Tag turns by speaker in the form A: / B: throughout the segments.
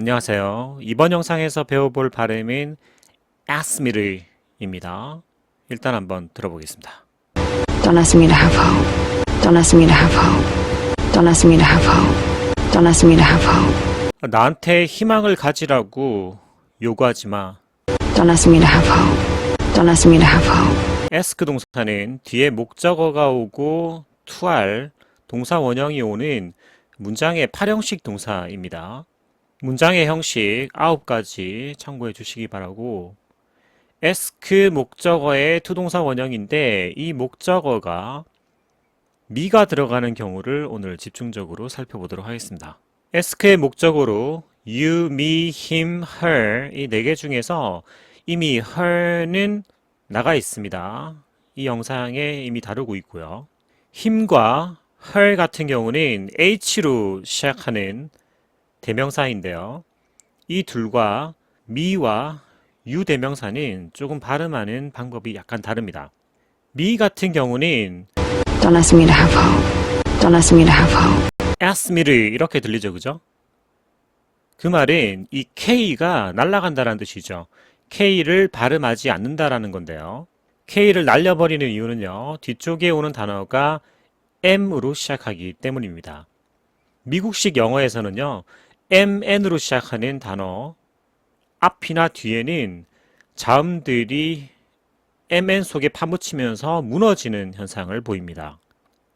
A: 안녕하세요. 이번 영상에서 배워볼 발음인 아스미르입니다. 일단 한번 들어보겠습니다.
B: Don't ask me to have hope. Don't ask me to have hope. Don't ask me to have hope. Don't ask me to have hope.
A: 나한테 희망을 가지라고 요구하지 마.
B: Don't ask me to have hope. Don't ask me to have hope.
A: 에스크 동사는 뒤에 목적어가 오고 투할 동사 원형이 오는 문장의 8형식 동사입니다. 문장의 형식 9가지 참고해 주시기 바라고 에스크 목적어의 투동사 원형인데 이 목적어가 미가 들어가는 경우를 오늘 집중적으로 살펴보도록 하겠습니다. 에스크의 목적어로 you, me, him, her 이 네 개 중에서 이미 her는 나가 있습니다. 이 영상에 이미 다루고 있고요. 힘과 her 같은 경우는 h로 시작하는 대명사인데요. 이 둘과 me와 you 대명사는 조금 발음하는 방법이 약간 다릅니다. me 같은 경우는
B: Don't ask me to have hope. Don't ask me to have hope.
A: ask me를 이렇게 들리죠, 그죠? 그 말은 이 K가 날아간다라는 뜻이죠. K를 발음하지 않는다라는 건데요. K를 날려버리는 이유는요, 뒤쪽에 오는 단어가 M으로 시작하기 때문입니다. 미국식 영어에서는요, MN으로 시작하는 단어 앞이나 뒤에는 자음들이 MN 속에 파묻히면서 무너지는 현상을 보입니다.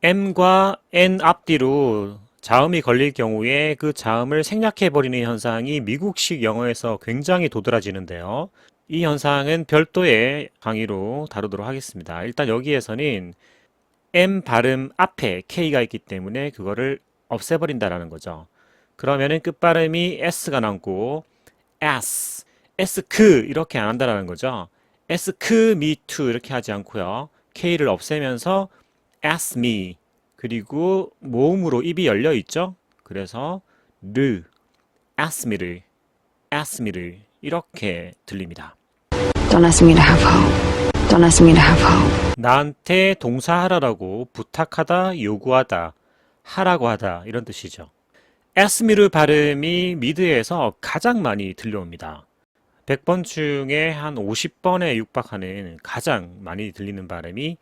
A: M과 N 앞뒤로 자음이 걸릴 경우에 그 자음을 생략해버리는 현상이 미국식 영어에서 굉장히 도드라지는데요. 이 현상은 별도의 강의로 다루도록 하겠습니다. 일단 여기에서는 M 발음 앞에 K가 있기 때문에 그거를 없애버린다라는 거죠. 그러면은 끝발음이 S가 남고 S, S 크 이렇게 안 한다라는 거죠. S 크 me too 이렇게 하지 않고요. K를 없애면서 ask me 그리고 모음으로 입이 열려 있죠. 그래서 르 ask me를 ask me를 이렇게 들립니다.
B: Don't ask me to have hope. Don't ask me to have hope.
A: 나한테 동사하라라고 부탁하다, 요구하다, 하라고 하다 이런 뜻이죠. Ask me를 발음이 미드에서 가장 많이 들려옵니다. 100번 중에 한 50번에 육박하는 가장 많이 들리는 발음이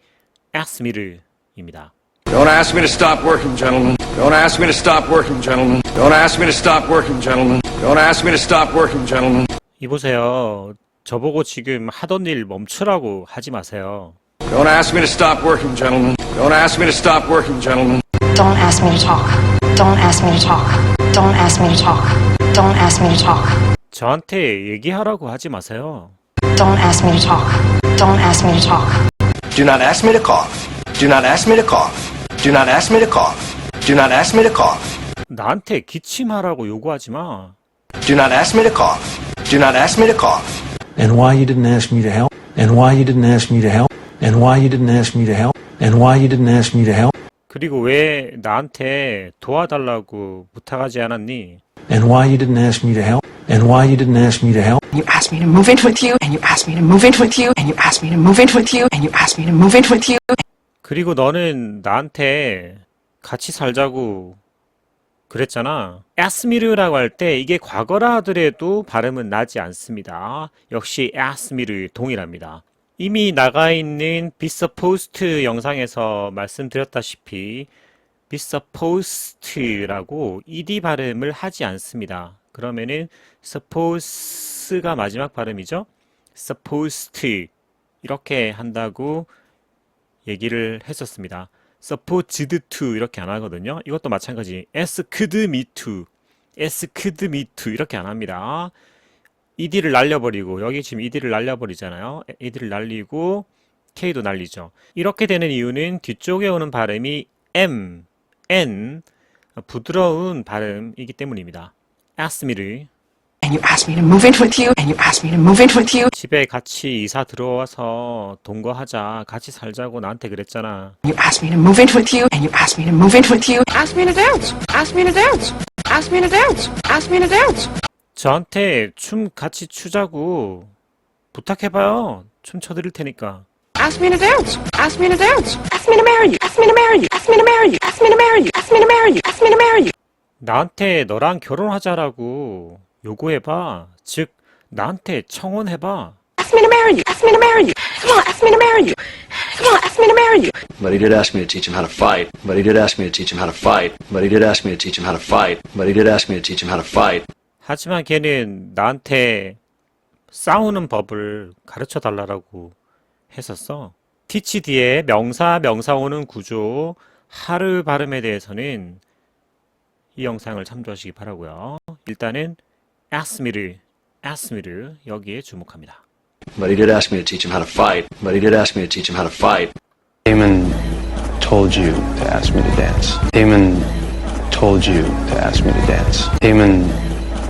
A: ask me를입니다.
C: Don't ask me to stop working, gentlemen. Don't ask me to stop working, gentlemen. Don't ask me to stop working, gentlemen. Don't ask me to stop working, gentlemen.
A: 이보세요. 저보고 지금 하던 일 멈추라고 하지 마세요.
C: Don't ask me to stop working, gentlemen. Don't ask me to stop working, gentlemen.
D: Don't ask me to talk. Don't ask me to talk. Don't ask me to talk. Don't ask me to talk.
A: 저한테 얘기하라고 하지 마세요.
D: Don't ask me to talk. Don't ask me to talk.
E: Do not ask me to cough. Do not ask me to cough. Do not ask me to cough. Do not ask me to cough.
A: 나한테 기침하라고 요구하지 마.
E: Do not ask me to cough. Do not ask me to cough.
F: and why you didn't ask me to help, and why you didn't ask me to help, and why you didn't ask me to help, and why you didn't ask me to help,
A: 그리고 왜 나한테 도와달라고 부탁하지 않았니?
F: and why you didn't ask me to help, and why you didn't ask me to help,
G: You asked me to move in with you, and you asked me to move in with you, and you asked me to move in with you, and you asked me to move in with you.
A: 그리고 너는 나한테 같이 살자고 그랬잖아. askme라고 할 때 이게 과거라 하더라도 발음은 나지 않습니다. 역시 askme를 동일합니다. 이미 나가 있는 be supposed 영상에서 말씀드렸다시피 be supposed라고 ed 발음을 하지 않습니다. 그러면은 suppose가 마지막 발음이죠. supposed 이렇게 한다고 얘기를 했었습니다. supposed to 이렇게 안 하거든요. 이것도 마찬가지. asked me to, asked me 이렇게 안 합니다. Ed를 날려버리고 여기 지금 ed를 날려버리잖아요. ed를 날리고 k도 날리죠. 이렇게 되는 이유는 뒤쪽에 오는 발음이 m, n 부드러운 발음이기 때문입니다. ask me를
G: And you asked me to move in with you, and you asked me to move in with you,
A: 집에 같이 이사 들어와서 동거하자, 같이 살자고 나한테 그랬잖아.
G: and you asked me to move in with you, and you asked me to move in with you.
H: Ask me to dance. Ask me to dance. Ask me to dance. Ask me to dance.
A: 저한테 춤 같이 추자고 부탁해봐요. 춤 춰드릴 테니까.
H: Ask me to dance. Ask me to dance.
G: Ask me to marry you, ask me to marry you, ask me to marry you, ask me to marry you, ask me to marry you, ask me to marry you.
A: 나한테 너랑 결혼하자라고 요구해봐. 즉, 나한테 청혼해봐.
H: Ask me to marry you. Ask me to marry you. Come on, ask me to marry you. Come on, ask me to marry you.
E: But he did ask me to teach him how to fight. But he did ask me to teach him how to fight. But he did ask me to teach him how to fight. But he did ask me to teach him how to fight.
A: 하지만 걔는 나한테 싸우는 법을 가르쳐 달라고 했었어. 티치 뒤에 명사, 명사 오는 구조, 하르 발음에 대해서는 이 영상을 참조하시기 바라고요. 일단은 아스미르, 아스미르 여기에 주목합니다.
E: But he did ask me to teach him how to fight. But he did ask me to teach him how to fight.
I: Damon told you to ask me to dance. Damon told you to ask me to dance. Damon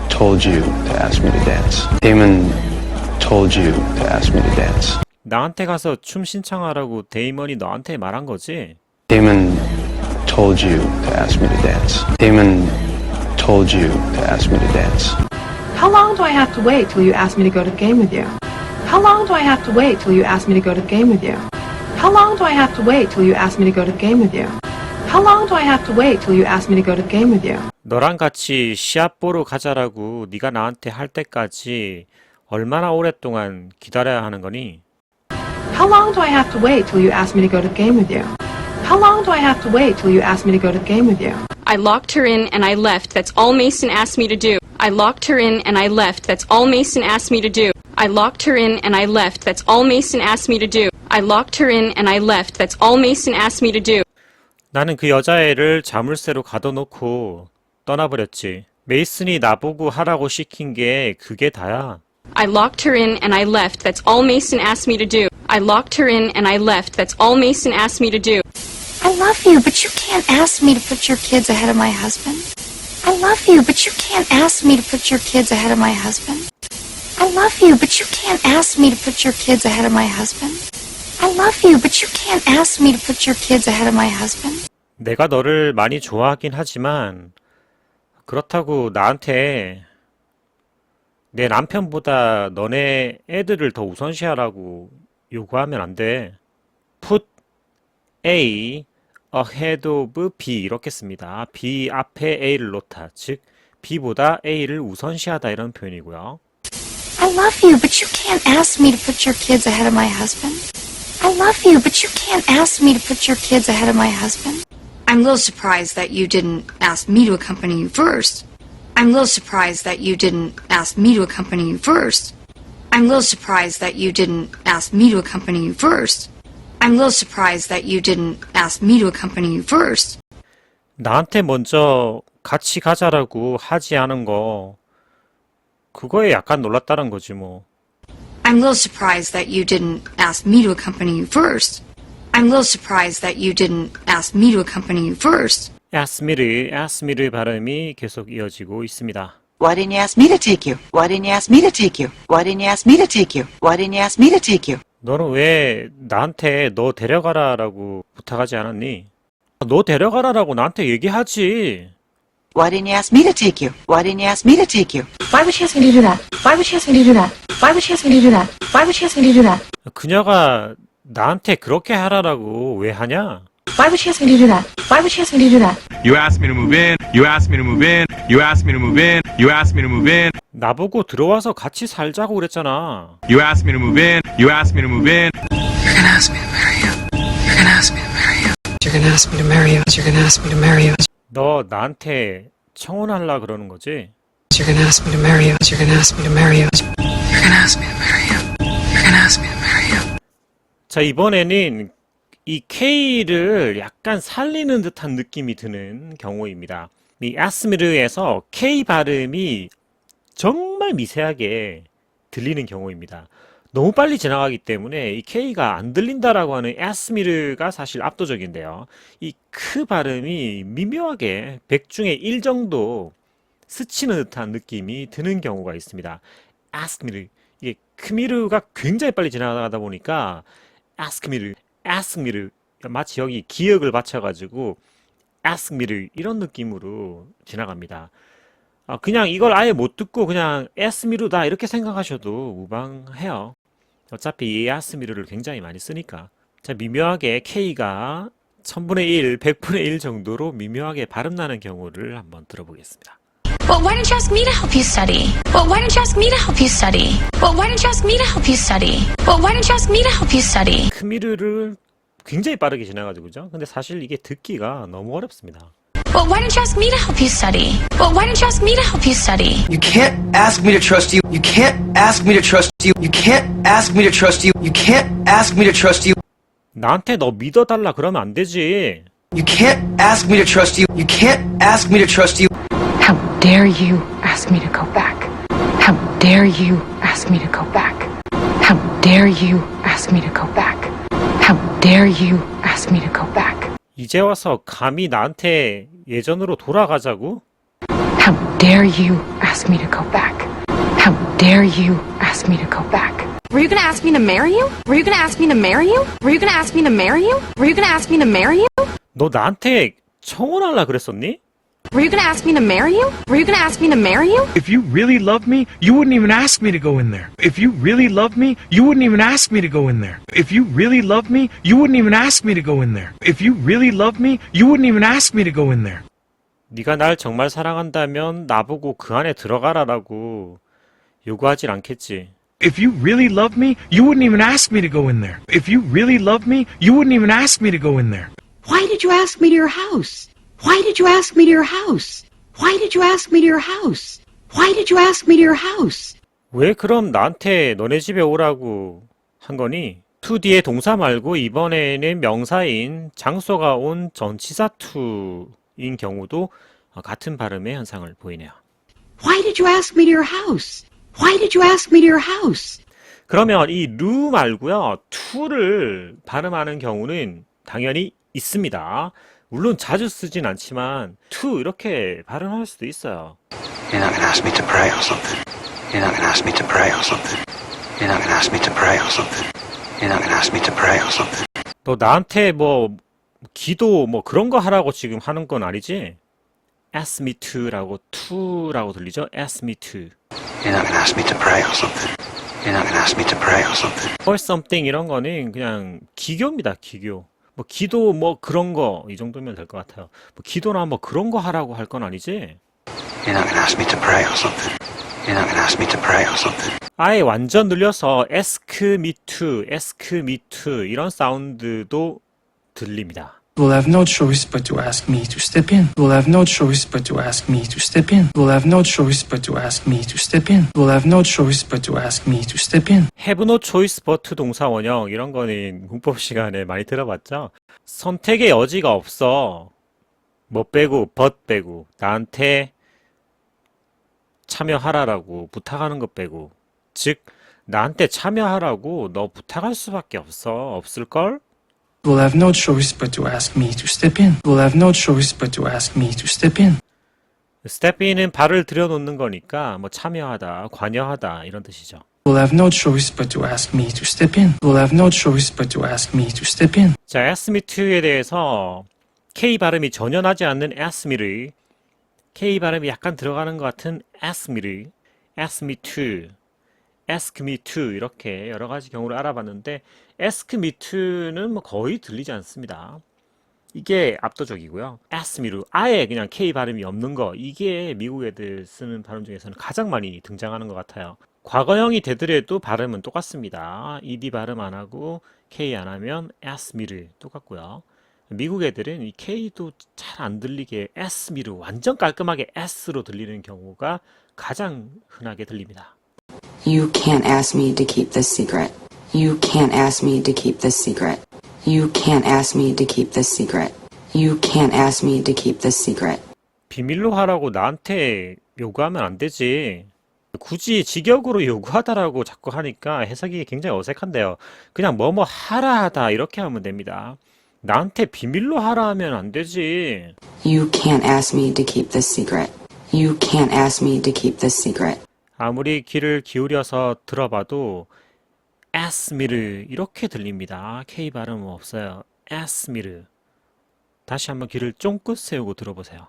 I: told you to ask me to dance. Damon told you to ask me to dance.
A: 나한테 가서 춤 신청하라고 데이먼이 너한테 말한 거지?
I: Damon told you to ask me to dance. Damon told you to ask me to dance.
G: How long do I have to wait till you ask me to go to the game with you? How long do I have to wait till you ask me to go to the game with you? How long do I have to wait till you ask me to go to the game with you? How long do I have to wait till you ask me to go to the game with you?
A: 너랑 같이 시합 보러 가자라고 네가 나한테 할 때까지 얼마나 오랫동안 기다려야 하는 거니?
G: How long do I have to wait till you ask me to go to the game with you? How long do I have to wait till you ask me to go to the game with you?
J: I locked her in and I left. That's all Mason asked me to do. I locked her in and I left. That's all Mason asked me to do. I locked her in and I left. That's all Mason asked me to do. I locked her in and I left. That's all Mason asked me to do.
A: 나는 그 여자애를 자물쇠로 가둬놓고 떠나버렸지. 메이슨이 나보고 하라고 시킨 게 그게 다야.
J: I locked her in and I left. That's all Mason asked me to do. I locked her in and I left. That's all Mason asked me to do.
D: I love you, but you can't ask me to put your kids ahead of my husband. I love you, but you can't ask me to put your kids ahead of my husband. I love you, but you can't ask me to put your kids ahead of my husband. I love you, but you can't ask me to put your kids ahead of my husband.
A: 내가 너를 많이 좋아하긴 하지만 그렇다고 나한테 내 남편보다 너네 애들을 더 우선시하라고 요구하면 안 돼. Put A ahead of B 이렇게 씁니다. B 앞에 A를 놓다. 즉 B보다 A를 우선시하다 이런 표현이고요.
D: I love you, but you can't ask me to put your kids ahead of my husband. I love you, but you can't ask me to put your kids ahead of my husband. I'm a little surprised that you didn't ask me to accompany you first. I'm a little surprised that you didn't ask me to accompany you first. I'm a little surprised that you didn't ask me to accompany you first. I'm a little surprised that you didn't ask me to accompany you first.
A: 나한테 먼저 같이 가자라고 하지 않은 거 그거에 약간 놀랐다는 거지 뭐.
D: I'm a little surprised that you didn't ask me to accompany you first. I'm a little surprised that you didn't ask me to accompany you first.
A: 야스미르, 야스미르 발음이 계속 이어지고 있습니다.
K: Why didn't you ask me to take you? Why didn't you ask me to take you? Why didn't you ask me to take you? Why didn't you ask me to take you?
A: 너는 왜 나한테 너 데려가라라고 부탁하지 않았니? 너 데려가라라고 나한테 얘기하지.
K: Why didn't you ask me to take you? Why didn't you ask me to take you?
G: Why would she ask me to do that? Why would she ask me to do that? Why would she ask me to do that? Why would she ask me to do that?
A: 그녀가 나한테 그렇게 하라라고 왜 하냐?
G: Why would she ask me to do that? Why would she ask me to do that?
L: You asked me to move in. You asked me to move in. You asked me to move in. You asked me to move in.
A: 나보고 들어와서 같이 살자고 그랬잖아.
L: You asked me to move in. You asked me to move in.
G: You're gonna ask me to marry you. You're gonna ask me to marry you. You're gonna ask me to marry you. You're gonna ask me to marry you.
A: 너 나한테 청혼할라 그러는 거지?
G: You're gonna ask me to marry you. You're gonna ask me to marry you. You're gonna ask me to marry you. You're gonna ask me to marry you.
A: 자, 이번에는 이 K를 약간 살리는 듯한 느낌이 드는 경우입니다. 이 아스미르에서 K 발음이 정말 미세하게 들리는 경우입니다. 너무 빨리 지나가기 때문에 이 K가 안 들린다라고 하는 아스미르가 사실 압도적인데요. 이 크 발음이 미묘하게 100 중에 1 정도 스치는 듯한 느낌이 드는 경우가 있습니다. 아스미르. 이게 크미르가 굉장히 빨리 지나가다 보니까 아스크미르, 아스크미르 마치 여기 기억을 받쳐가지고 아스크미르 이런 느낌으로 지나갑니다. 아, 그냥 이걸 아예 못 듣고 그냥 에스미르다 이렇게 생각하셔도 무방해요. 어차피 이 아스미르를 굉장히 많이 쓰니까. 자, 미묘하게 K가 1000분의 1, 100분의 1 정도로 미묘하게 발음 나는 경우를 한번 들어보겠습니다.
J: Well, why didn't you ask me to help you study? Well, why didn't you ask me to help you study? Well, why didn't you ask me to help you study? Well, why didn't you ask me to help you study?
A: 크미르를 굉장히 빠르게 지나가지고 그죠? 근데 사실 이게 듣기가 너무 어렵습니다.
J: Well, why didn't you ask me to help you study? Well, why didn't you ask me to help you study?
E: You can't ask me to trust you. You can't ask me to trust you. You can't ask me to trust you. You can't ask me to trust you.
A: 나한테 너 믿어달라 그러면 안 되지.
E: You can't ask me to trust you. You can't ask me to trust you.
G: How dare you ask me to go back? How dare you ask me to go back? How dare you ask me to go back? How dare you ask me to go back?
A: 이제 와서 감히 나한테 예전으로 돌아가자고?
G: How dare you ask me to go back? How dare you ask me to go back?
H: Were you gonna ask me to marry you? Were you gonna ask me to marry you? Were you gonna ask me to marry you? Were you gonna ask me to marry you?
A: 너 나한테 청혼할라 그랬었니?
H: Were you gonna ask me to marry you? Were you gonna ask me to marry you?
L: If you really loved me, you wouldn't even ask me to go in there. If you really loved me, you wouldn't even ask me to go in there. If you really loved me, you wouldn't even ask me to go in there. If you really loved me, you wouldn't even ask me to go in there.
A: 네가 날 정말 사랑한다면 나보고 그 안에 들어가라라고 요구하진 않겠지.
L: If you really loved me, you wouldn't even ask me to go in there. If you really loved me, you wouldn't even ask me to go in there.
K: Why did you ask me to your house? Why did you ask me to your house? Why did you ask me to your house? Why did you ask me to your house?
A: 왜 그럼 나한테 너네 집에 오라고 한 거니? to 뒤에 동사 말고 이번에는 명사인 장소가 온 전치사 to인 경우도 같은 발음의 현상을 보이네요.
K: Why did you ask me to your house? Why did you ask me to your house?
A: 그러면 이 루 말고요. to를 발음하는 경우는 당연히 있습니다. 물론 자주 쓰진 않지만 to 이렇게 발음할 수도 있어요.
I: You're not gonna ask me to pray or something. You're not gonna ask me to pray or something. You're not gonna ask me to pray or something. You're not gonna ask me to pray or something.
A: 너 나한테 뭐 기도 뭐 그런 거 하라고 지금 하는 건 아니지? ask me to라고 to라고 들리죠? ask me to
I: You're not gonna ask me to pray or something. You're not gonna ask me to pray or something.
A: for something 이런 거는 그냥 기교입니다 기교 뭐 기도 뭐 그런 거 이 정도면 될 것 같아요 뭐 기도나 뭐 그런 거 하라고 할 건 아니지? 아예 완전 늘려서 ask me to, ask me to 이런 사운드도 들립니다.
M: We'll have no choice but to ask me to step in. We'll have no choice but to ask me to step in. We'll have no choice but to ask me to step in. We'll have no choice but to ask me to step in.
A: have no choice but 동사 원형 이런 거는 문법 시간에 많이 들어봤죠? 선택의 여지가 없어. 뭐 빼고 but 빼고 나한테 참여하라라고 부탁하는 것 빼고 즉 나한테 참여하라고 너 부탁할 수밖에 없어 없을걸?
M: We'll have no choice but to ask me to step in. We'll have no choice but to ask me to step in.
A: 스텝 인은 발을 들여놓는 거니까 뭐 참여하다, 관여하다 이런 뜻이죠.
M: We'll have no choice but to ask me to step in. We'll have no choice but to ask me to step in.
A: 자, ask me to에 대해서 K 발음이 전혀 나지 않는 ask me를 K 발음이 약간 들어가는 것 같은 ask me를 ask me to, ask me to 이렇게 여러 가지 경우를 알아봤는데 ask me to는 뭐 거의 들리지 않습니다. 이게 압도적이고요. ask me로 아예 그냥 K 발음이 없는 거 이게 미국 애들 쓰는 발음 중에서는 가장 많이 등장하는 것 같아요. 과거형이 되더라도 발음은 똑같습니다. ed 발음 안 하고 k 안 하면 ask me를 똑같고요. 미국 애들은 이 k도 잘 안 들리게 s me로 완전 깔끔하게 s로 들리는 경우가 가장 흔하게 들립니다.
B: You can't ask me to keep this secret. You can't ask me to keep this secret. You can't ask me to keep this secret. You can't ask me to keep this secret.
A: 비밀로 하라고 나한테 요구하면 안 되지. 굳이 직역으로 요구하다라고 자꾸 하니까 해석이 굉장히 어색한데요. 그냥 뭐뭐 하라 하다 이렇게 하면 됩니다. 나한테 비밀로 하라 하면 안 되지.
B: You can't ask me to keep this secret. You can't ask me to keep this secret.
A: 아무리 귀를 기울여서 들어봐도 ask me를 이렇게 들립니다. K 발음 없어요. me를. 다시 한번 귀를 쫑긋 세우고 들어보세요.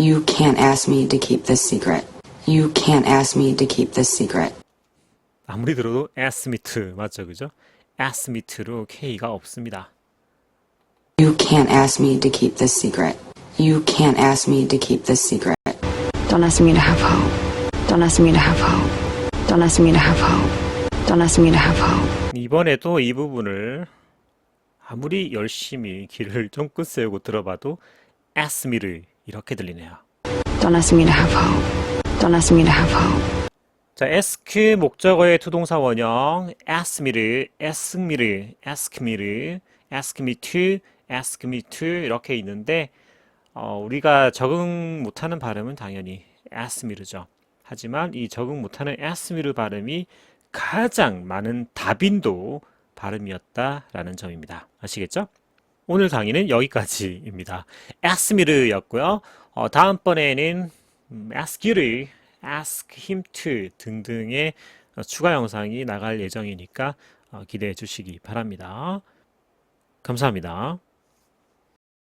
B: You can't ask me to keep this secret. You can't ask me to keep this secret.
A: 아무리 들어도 ask me to 맞죠, 그죠? to로 K가 없습니다.
B: You can't ask me to keep this secret. You can't ask me to keep this secret. Don't ask me to have hope. Don't ask me to have hope. Don't ask me to have hope. Don't ask me to have hope.
A: 이번에도 이 부분을 아무리 열심히 귀를 쫑긋 세우고 들어봐도 ask me를 이렇게 들리네요.
B: Don't ask me to have hope. Don't ask me to have hope.
A: 자, ask 목적어의 투동사 원형 ask me를 ask me를 ask me를 ask me to ask me to 이렇게 있는데 어, 우리가 적응 못하는 발음은 당연히 ask me르죠. 하지만 이 적응 못하는 me르 발음이 가장 많은 다빈도 발음이었다라는 점입니다. 아시겠죠? 오늘 강의는 여기까지입니다. me르였고요. 어, 다음번에는 음, ask you를 ask him to 등등의 어, 추가 영상이 나갈 예정이니까 어, 기대해 주시기 바랍니다. 감사합니다.